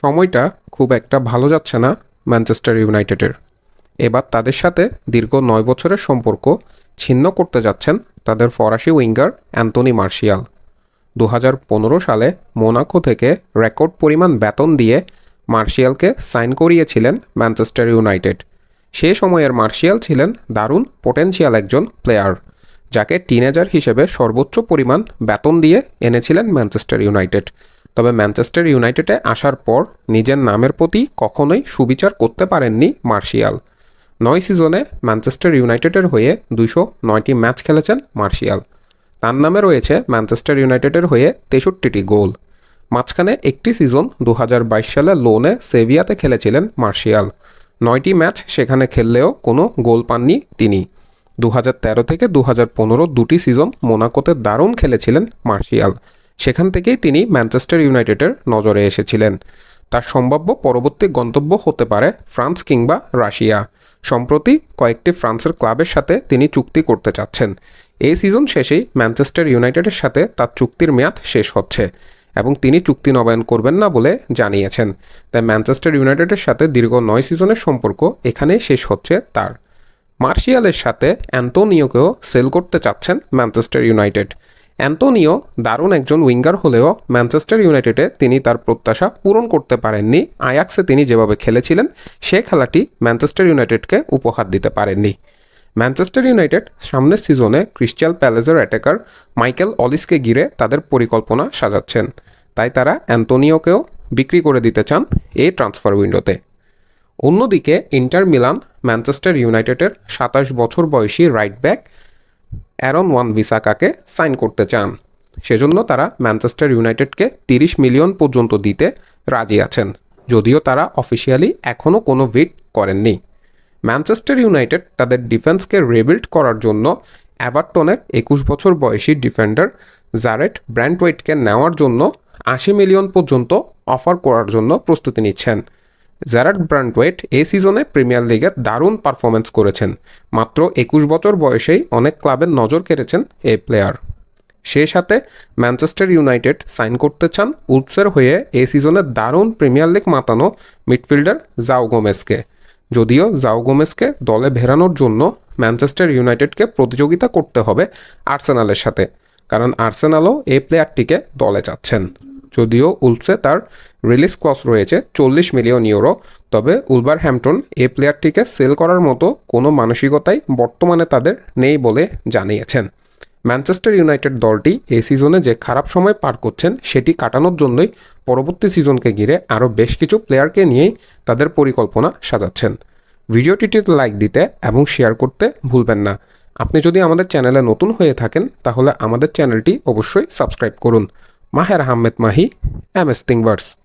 সময়টা খুব একটা ভালো যাচ্ছে না ম্যানচেস্টার ইউনাইটেডের। এবার তাদের সাথে দীর্ঘ নয় বছরের সম্পর্ক ছিন্ন করতে যাচ্ছেন তাদের ফরাসি উইঙ্গার অ্যান্টনি মার্শিয়াল। দু হাজার পনেরো সালে মোনাকো থেকে রেকর্ড পরিমাণ বেতন দিয়ে মার্শিয়ালকে সাইন করিয়েছিলেন ম্যানচেস্টার ইউনাইটেড। সে সময়ের মার্শিয়াল ছিলেন দারুণ পোটেনশিয়াল একজন প্লেয়ার, যাকে টিনেজার হিসেবে সর্বোচ্চ পরিমাণ বেতন দিয়ে এনেছিলেন ম্যানচেস্টার ইউনাইটেড। তবে ম্যানচেস্টার ইউনাইটেডে আসার পর নিজের নামের প্রতি কখনোই সুবিচার করতে পারেননি মার্শিয়াল। নয় সিজনে ম্যানচেস্টার ইউনাইটেডের হয়ে দুশো নয়টি ম্যাচ খেলেছেন মার্শিয়াল। তার নামে রয়েছে ম্যানচেস্টার ইউনাইটেডের হয়ে তেষট্টিটি গোল। মাঝখানে একটি সিজন দু হাজার বাইশ সালে লোনে সেভিয়াতে খেলেছিলেন মার্শিয়াল। নয়টি ম্যাচ সেখানে খেললেও কোনো গোল পাননি তিনি। দু হাজার তেরো থেকে দু হাজার পনেরো দুটি সিজন মোনাকোতে দারুণ খেলেছিলেন মার্শিয়াল। সেখান থেকেই তিনি ম্যানচেস্টার ইউনাইটেডের নজরে এসেছিলেন। তার সম্ভাব্য পরবর্তী গন্তব্য হতে পারে ফ্রান্স কিংবা রাশিয়া। সম্প্রতি কয়েকটি ফ্রান্সের ক্লাবের সাথে তিনি চুক্তি করতে চাচ্ছেন। এই সিজন শেষেই ম্যানচেস্টার ইউনাইটেডের সাথে তার চুক্তির মেয়াদ শেষ হচ্ছে এবং তিনি চুক্তি নবায়ন করবেন না বলে জানিয়েছেন। তাই ম্যানচেস্টার ইউনাইটেডের সাথে দীর্ঘ নয় সিজনের সম্পর্ক এখানেই শেষ হচ্ছে তার। মার্শিয়ালের সাথে অ্যান্তোনিওকেও সেল করতে চাচ্ছেন ম্যানচেস্টার ইউনাইটেড। অ্যান্তোনিও দারুণ একজন উইঙ্গার হলেও ম্যানচেস্টার ইউনাইটেডে তিনি তার প্রত্যাশা পূরণ করতে পারেননি। আয়াক্সে তিনি যেভাবে খেলেছিলেন, সে খেলাটি ম্যানচেস্টার ইউনাইটেডকে উপহার দিতে পারেননি। ম্যানচেস্টার ইউনাইটেড সামনের সিজনে ক্রিস্টাল প্যালেসের অ্যাটাকার মাইকেল অলিসকে ঘিরে তাদের পরিকল্পনা সাজাচ্ছেন। তাই তারা অ্যান্তোনিওকেও বিক্রি করে দিতে চান এই ট্রান্সফার উইন্ডোতে। অন্যদিকে ইন্টার মিলান ম্যানচেস্টার ইউনাইটেডের সাতাশ বছর বয়সী রাইট ব্যাক অ্যারন ওয়ান ভিসাকাকে সাইন করতে চান। সেজন্য তারা ম্যানচেস্টার ইউনাইটেডকে তিরিশ মিলিয়ন পর্যন্ত দিতে রাজি আছেন। যদিও তারা অফিসিয়ালি এখনও কোনো ভিট করেননি। ম্যানচেস্টার ইউনাইটেড তাদের ডিফেন্সকে রিবিল্ড করার জন্য অ্যাভারটনের একুশ বছর বয়সী ডিফেন্ডার জারেট ব্র্যান্ডওয়েটকে নেওয়ার জন্য আশি মিলিয়ন পর্যন্ত অফার করার জন্য প্রস্তুতি নিচ্ছেন। জ্যারাড ব্র্যান্ডওয়েট এ সিজনে প্রিমিয়ার লিগে দারুণ পারফরমেন্স করেছেন। মাত্র একুশ বছর বয়সেই অনেক ক্লাবের নজর কেড়েছেন এই প্লেয়ার। সে সাথে ম্যানচেস্টার ইউনাইটেড সাইন করতে চান উৎসের হয়ে এ সিজনে দারুণ প্রিমিয়ার লিগ মাতানো মিডফিল্ডার জাও গোমেসকে যদিও জাও গোমেসকে দলে ভেরানোর জন্য ম্যানচেস্টার ইউনাইটেডকে প্রতিযোগিতা করতে হবে আর্সেনালের সাথে, কারণ আর্সেনালও এই প্লেয়ারটিকে দলে চাচ্ছেন। যদিও উলসে তার রিলিজ ক্লস রয়েছে, চল্লিশ মিলিয়ন ইউরো। তবে উলবার হ্যাম্পটন এই প্লেয়ারটিকে সেল করার মতো কোনো মানসিকতাই বর্তমানে তাদের নেই বলে জানিয়েছেন। ম্যানচেস্টার ইউনাইটেড দলটি এই সিজনে যে খারাপ সময় পার করছেন, সেটি কাটানোর জন্যই পরবর্তী সিজনকে ঘিরে আরও বেশ কিছু প্লেয়ারকে নিয়েই তাদের পরিকল্পনা সাজাচ্ছেন। ভিডিওটিতে লাইক দিতে এবং শেয়ার করতে ভুলবেন না। আপনি যদি আমাদের চ্যানেলে নতুন হয়ে থাকেন, তাহলে আমাদের চ্যানেলটি অবশ্যই সাবস্ক্রাইব করুন। Mahir Ahmad Mahi M S थिंगवर्स